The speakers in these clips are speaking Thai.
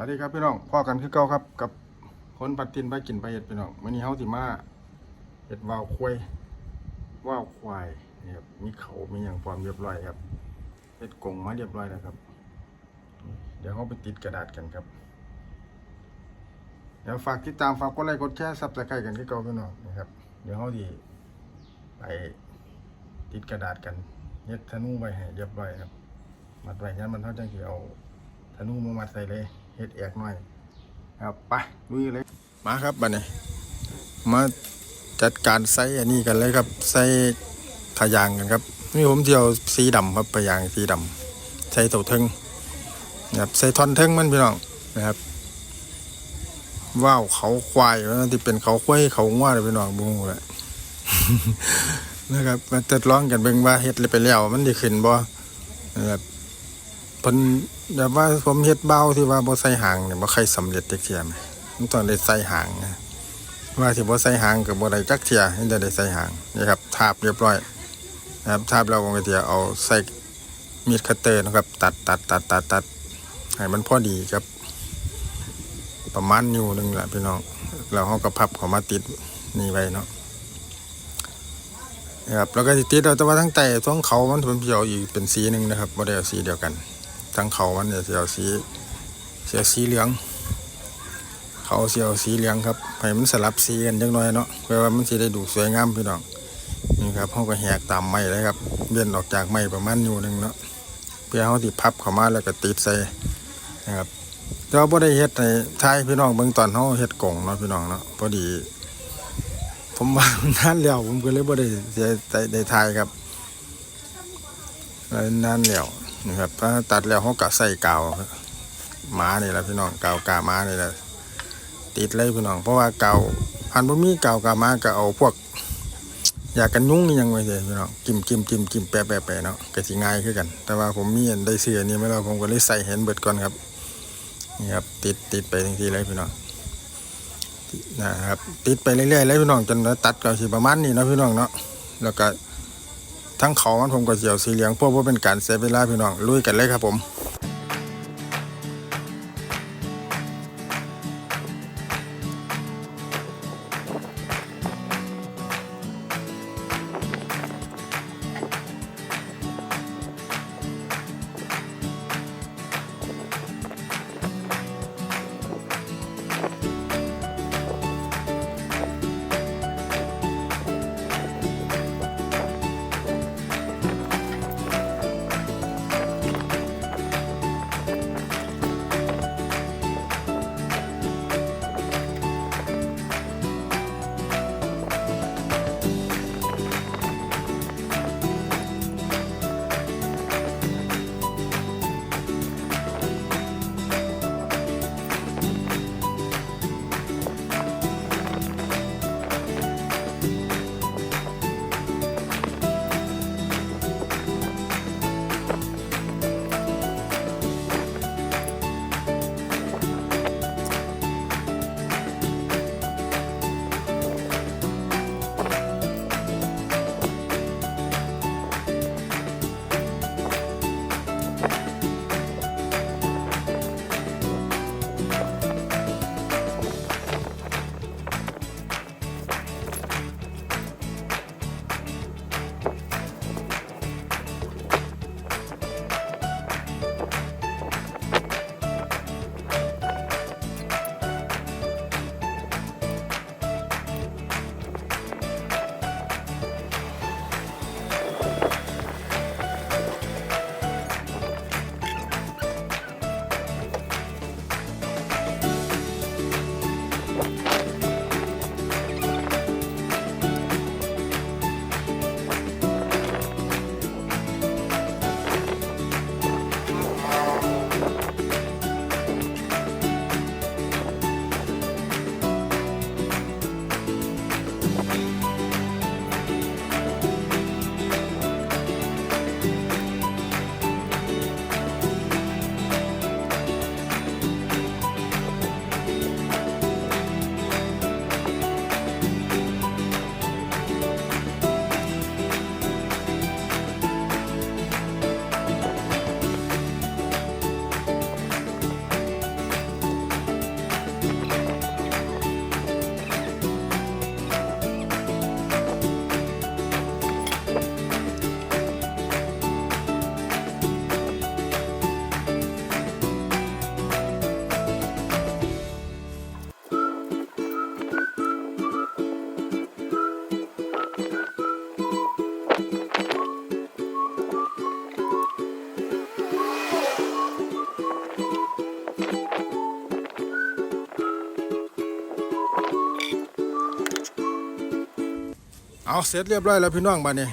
วัสดีครับพี่น้องพ่อกันคือเก่าครับ กับคนปัดตินไปกินไปเห็ดพี่น้องวันนี้เฮาสิมาเห็ดวาวควายว่าวควายนี่ครับมีเขามีอย่างพร้อมเรียบร้อยครับเห็ดกงมาเรียบร้อยแล้วครับ เดี๋ยวเขาไปติดกระดาษกันครับ เดี๋ยวฝากติดตามฝากกดไลค์กดแชร์ซับสไครต์กันคือเก่าพี่น้องนะครับ เดี๋ยวเขาดีไปติดกระดาษกันเฮ็ดธนูไว้ให้เรียบร้อยครับ มัดไว้งั้นมันเท่าจังสิเอาธนูมามัดใส่เลย เฮ็ดแอกหน่อยครับไปลุยเลยมาครับบัดนี้มาจัดการใส่อันนี้กันเลยครับใส่ขยางกันครับ นี่ผมเที่ยวสีดำครับพยางสีดำใส่เต่าเทิงนะครับใส่ท่อนเทิงมันพี่น้องนะครับว้าวเขาควายว่าที่เป็นเขาควายเขาง่วเลยพี่น้องบุ้งแหละนะครับมาจัดร้องกันเบิ่งว่าเฮ็ดไปแล้วมันได้ขึ้นบ่นะครับเพิ่น แบบว่าผมเฮ็ดเบาที่ว่าบ่ใส่หางเนี่ยบ่ใครสำเร็จจักเที่ยแหมมันต้องได้ใส่หางนะว่าสิบ่ใส่หางก็บ่ได้จักเที่ยมันจะได้ใส่หางนี่ครับทาบเรียบร้อยนะครับทาบแล้วผมก็จะเอาใส่มีดคัตเตอร์นะครับ ตัดตัดตัดตัดตัดให้มันพอดีครับ ประมาณนิ้วหนึงแหละพี่น้องแล้วเฮาก็พับเข้ามาติดนี่ไว้เนาะนะครับแล้วก็ติดเอาแต่ว่าทั้งแต่ท้องเขามันผมสิเอาอีกเป็นสีหนึ่งนะครับบ่ได้สีเดียวกัน ทั้งเขามันเนี่ยเสิเอาสีเสียสีเหลือง เขาเสียเอาสีเหลืองครับให้มันสลับสีกันจังน้อยเนาะเพื่อว่ามันสิได้ดูสวยงามพี่น้องนี่ครับเฮาก็แหกตามไม้เลยครับเว้ยนออกจากไม้ประมาณนิ้วหนึ่งเนาะเพื่อเฮาสิดพับเข้ามาแล้วก็ติดใส่นะครับแต่ว่าบ่ได้เฮ็ดให้ทายพี่น้องเบิ่งตอนเฮาเฮ็ดกล่องเนาะพี่น้องเนาะพอดี ผมว่านานแล้วผมก็เลยบ่ได้ได้ทายครับนานแล้ว นะครับถ้าตัดแล้วเขาก็ใส่กาวหมานี่แหละพี่น้องกาวกาหมานี่แหละติดเลยพี่น้อง เพราะว่ากาวหันบ่มีกาวกาหมาก็เอาพวกยากันยุงนี่ยังไว้เลยพี่น้องจิมจิมจิมจิมแปะแปะแปะเนาะก็สิง่ายคือกัน แต่ว่าผมมีอันได้เสื้อนี้มาแล้ผมก็เลยใส่เห็นเบิดก่อนครับนี่ครับติดติดไปทังทีเลยพี่น้องนะครับติดไปเรื่อยๆแล้วพี่น้องจนตัดก็สิประมาณนี้นะพี่น้องเนาะแล้วก็ ทั้งเขามันผมก็เจียวสีเหลืองพวกพว่าเป็นการเสียเวลาพี่น้องลุยกันเลยครับผม เอาเสร็จเรียบร้อยแล้วพี่น้องบ้านนี้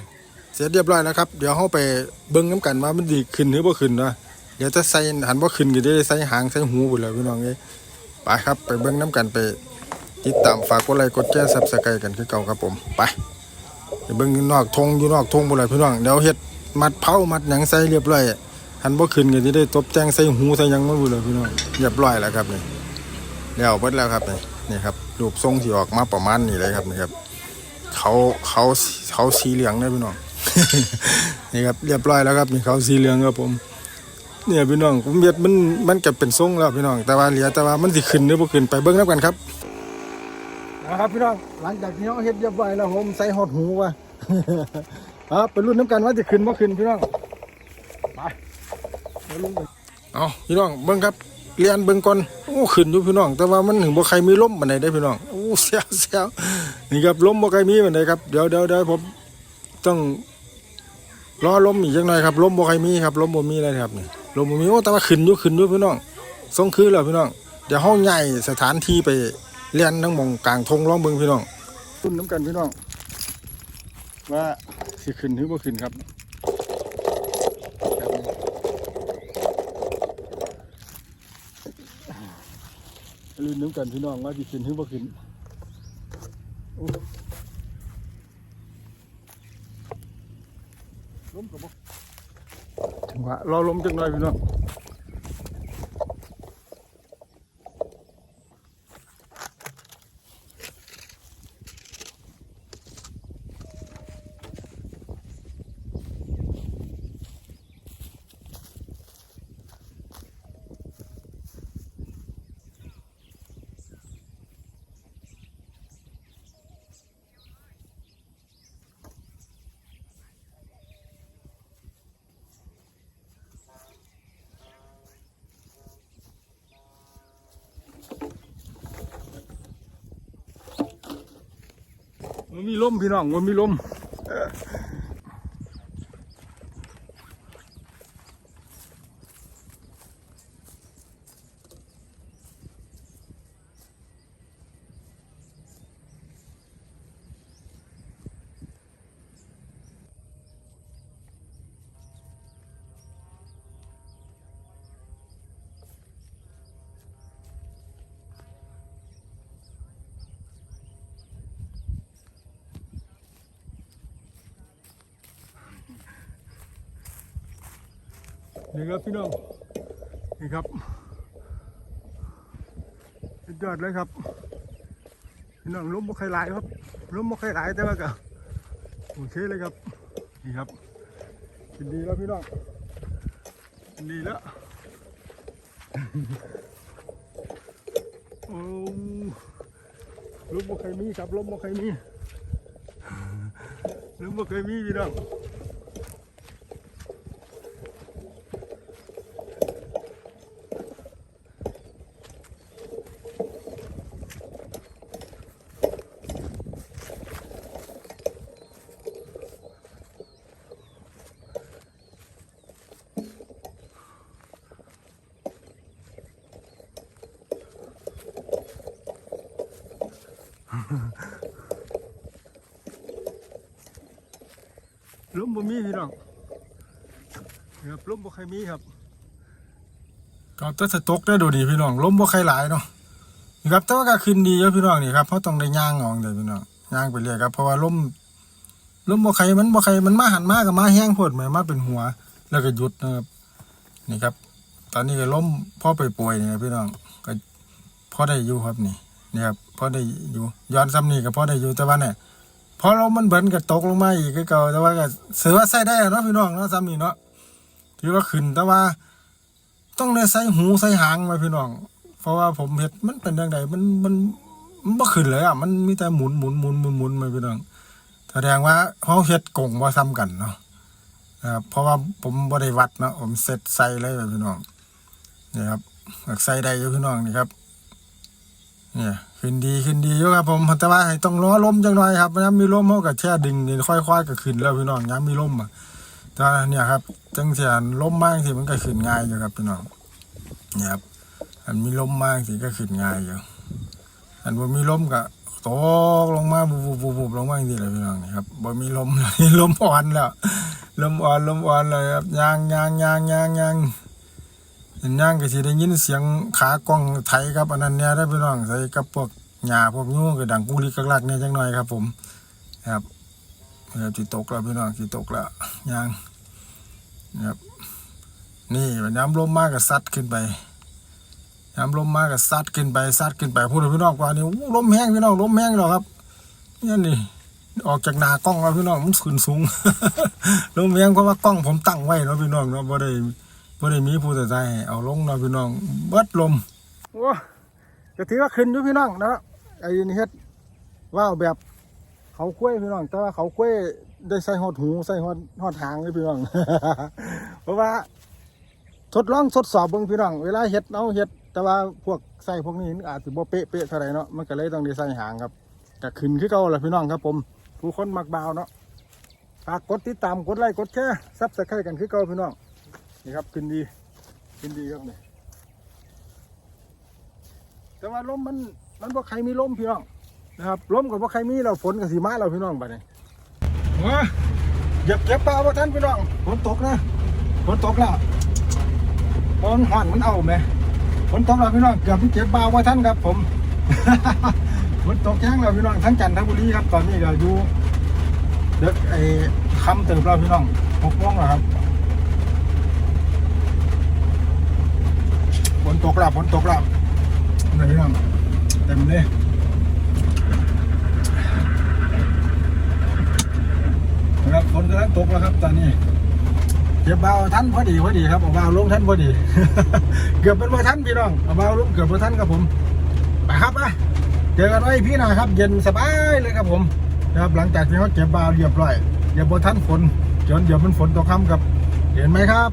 เสร็จเรียบร้อยแล้วครับ เดี๋ยวเขาไปเบิ้งน้ำกันว่ามันดีขึ้นหรือบ่ขึ้นนะเดี๋ยวจะใส่หันบ่ขึ้นก็ได้ใส่หางใส่หูหมดแล้วพี่น้องเอ้ยไปครับไปเบิ้งน้ำกันไปติดตามฝากกดไลค์กดแชร์ซับสไครต์กันคือเก่าครับผมไปไปเบิ้งยุนอกทงอยู่นอกทงหมดเลยพี่น้องเดี๋ยวเฮ็ดมัดเผามัดหยังใส่เรียบร้อยหันบ่ขึ้นก็สิได้ตบแต่งใส่หูใส่ยังมันหมดเลยพี่น้องเรียบร้อยแล้วครับนี่แล้วเบิดแล้วครับนี่นี่ครับรูปทรงที่ออกมาประมาณนี้เลยครับนี่ครับ เขาเขาเขาสีเหลืองนะพี่น้องนี่ครับเรียบร้อยแล้วครับนี่เขาสีเหลืองครับผมเนี่ยพี่น้องผมเบียดมันมันก็เป็นทรงแล้วพี่น้อง แต่ว่าเหลือแต่ว่ามันสิขึ้นหรือบ่ขึ้นไปเบิ่งนํกันครับนะครับพี่น้องหลังจากที่เราเฮ็ดเรียบร้อยแล้วผมใส่หอดหูว่ะครับไปรุ่นน้ำกันว่าจะขึ้นบ่ขึ้นพี่น้องไปไปลุ้นกันเอาพี่น้องเบิ่งครับ เรียนเบิ่งก่อนโอ้ขึ้นอยู่พี่น้อง แต่ว่ามันถึงบ่ใครมีล้มปานใดได้พี่น้องโอ้เสียวเสียวนี่ครับล้มบ่ใครมีปานใดครับเดี๋ยวเดี๋ยวเดี๋ยวผมต้องรอล้มอีกจังหน่อยครับล้มบ่ใครมีครับล้มบ่มีเลยครับนี่ลมบ่มีโอ้แต่ว่าขึ้นอยู่ขึ้นอยู่พี่น้องทรงคือแล้วพี่น้องเดี๋ยวห้องใหญ่สถานที่ไปเรียนทั้งมองกลางทงร้องเบิ่งพี่น้องรุ่นน้ำกันพี่น้องว่าสิขึ้นหรือบ่ขึ้นครับ ลืมน้ำกันพี่น้องว่าสิขึ้นหรือบ่ขึ้นล้มกับบ่ถึงว่ารอล้มจังหน่อยพี่น้อง มันมีลมพี่น้องมันมีลม นี่ครับพี่น้องนี่ครับยอดเลยครับพี่น้องล้มบ่ใครหลายครับล้มบ่ใครหลายแต่ว่าก็โอเคเลยครับนี่ครับกินดีแล้วพี่น้องกินดีแล้วโอ้ล้มบ่ใครมีครับล้มบ่ใครมีล้มบ่เคยมีพี่น้อง ลมบ่มีพี่น้องครับลมบ่ใครมีครับก็ตัสตกได้ดูดีพี่น้องลมบ่ใครหลายเนาะนี่ครับแต่ว่าก็ขึ้นดีเยอะพี่น้องนี่ครับเพราะต้องได้ย่างออกเลยพี่น้องย่างไปเรื่อยครับเพราะว่าลมลมบ่ใครมันบ่ใครมันมาหันมากับมาแห้งโพดเหมมาเป็นหัว แล้วก็หยุดนะครับนี่ครับ ตอนนี้ก็ล้มพ่อไปป่วยนี่พี่น้องก็พอได้อยู่ครับนี่ นี่ครับพอได้อยู่ย้อนซ้ำนี่ก็พอได้อยู่แต่ว่าเนี่ยพอเรามันเบินก็ตกลงมาอีกคือเก่าแต่ว่าก็เสือว่าใส่ได้เนาะพี่น้องเนาะซ้ำนี่เนาะถือว่าขึ้นแต่ว่า ต้องได้ใส่หูใส่หางไว้พี่น้อง เพราะว่าผมเห็ดมันเป็นยังไงมันมันมันบ่ขึ้นเลยอะมันมีแต่หมุนหมุนหมุนหมุนหมุนมาพี่น้องแสดงว่าเขาเฮ็ดกงว่าซ้ำกันเนาะนะครับเพราะว่าผมบ่ได้วัดเนาะผมเซ็ตใส่เลยแบบพี่น้องนี่ครับใส่ได้อยู่พี่น้องนี่ครับ เนี่ยขึ้นดีขึ้นดีอยู่ครับผมแต่ว่าให้ต้องรอลมจังหน่อยครับย้ำมีลมเขาก็แช่ดึงนี่ค่อยๆก็ขึ้นแล้วพี่น้องย้ำมีลมอะแต่ว่าเนี่ยครับจังเสียนลมมากสิมันก็ขึ้นง่ายอยู่ครับพี่น้องเนี่ยครับอันมีลมมากสิก็ขึ้นง่ายอยู่อันว่ามีลมก็ตกลงมาบุบบุบบุบลงมาอย่างนี้เลยพี่น้องนี่ครับบ่มีลมเลยลมอ่อนแล้วลมอ่อนลมอ่อนเลยครับยางยางยางยางยาง เห็นยางก็สิได้ยินเสียงขากล้องไถครับอันนั้นเนี่ยได้พี่น้องใส่กับพวกหญ้าพวกยูก็ดังกุลิกลักเนี่ยจังหน่อยครับ ผมครับครับสิตกแล้วพี่น้องสิตกแล้วย่างครับนี่น้ำลมมากก็ซัดขึ้นไปน้ำลมมากก็ซัดขึ้นไปซัดขึ้นไปพูดถึงพี่น้องกว่านี่ลมแห้งพี่น้องลมแห้งหรอครับนี่นี่ออกจากนากล้องแล้วพี่น้องมันขึ้นสูงลมแห้งเพราะว่ากล้องผมตั้งไว้เนาะพี่น้องเนาะบ่ได้ บ่ได้มีผู้แต่ใจเอาลงเนาะพี่น้องเบิดลมโอ้ก็ถือว่าขึ้นอยู่พี่น้องนะไอ้นี่เฮ็ดว่าวแบบเขาคุ้ยพี่น้อง แต่ว่าเขาคุ้ยได้ใส่หอดหูใส่หอดหอดหางเลยพี่น้อง เพราะว่า ทดลองทดสอบเบิ่งพี่น้อง เวลาเฮ็ดเอาเฮ็ด แต่ว่าพวกใส่พวกนี้อาจสิบ่เป๊ะเป๊ะเท่าไหร่เนาะ มันก็เลยต้องได้ใส่หางครับก็ขึ้นคือเก่าแหละพี่น้องครับ ผมผู้คนมักบาวเนาะฝากกดติดตามกดไลค์กดแชร์ซับสไครต์กันคือเก่าพี่น้อง นี่ครับขึ้นดีขึ้นดีครับเนี่ยแต่ว่าลมมันมันบ่ใครมีลมพี่น้องนะครับลมกับบ่ใครมีแล้วฝนก็สิมาแล้วพี่น้องบัดนี้ว้าเหยียบเก็บปลาบ่ทันพี่น้องฝนตกนะฝนตกแล้วฝนห่อนมันเอาไหมฝนตกแล้วพี่น้องเกือบเก็บบาวว่าท่านครับผมฝนตกแห้งแล้วพี่น้องทั้งจันทบุรีครับตอนนี้ก็อยู่เด็กไอ้คำเติบแล้วพี่น้องหกโมงแล้วครับ นตกแล้วฝนตกแล้วนี่พี่น้องเต็มเลยนะครับฝนกำลังตกแล้วครับตอนนี้เก็บเบาท่านพอดีพอดีครับเอาเบาลงท่านพอดี เกือบเป็นว่าท่านพี่น้องเอาเบาลงเกือบเป็นท่านครับผมไปครับอะเจอกันไว้พี่หนาครับ เย็นสบายเลยครับผมนะครับหลังจากที่เขาเก็บเบาเรียบร้อยเดี๋ยวบนท่านฝนจนเดี๋ยวมันฝนตกค่ำครับ เห็นไหมครับ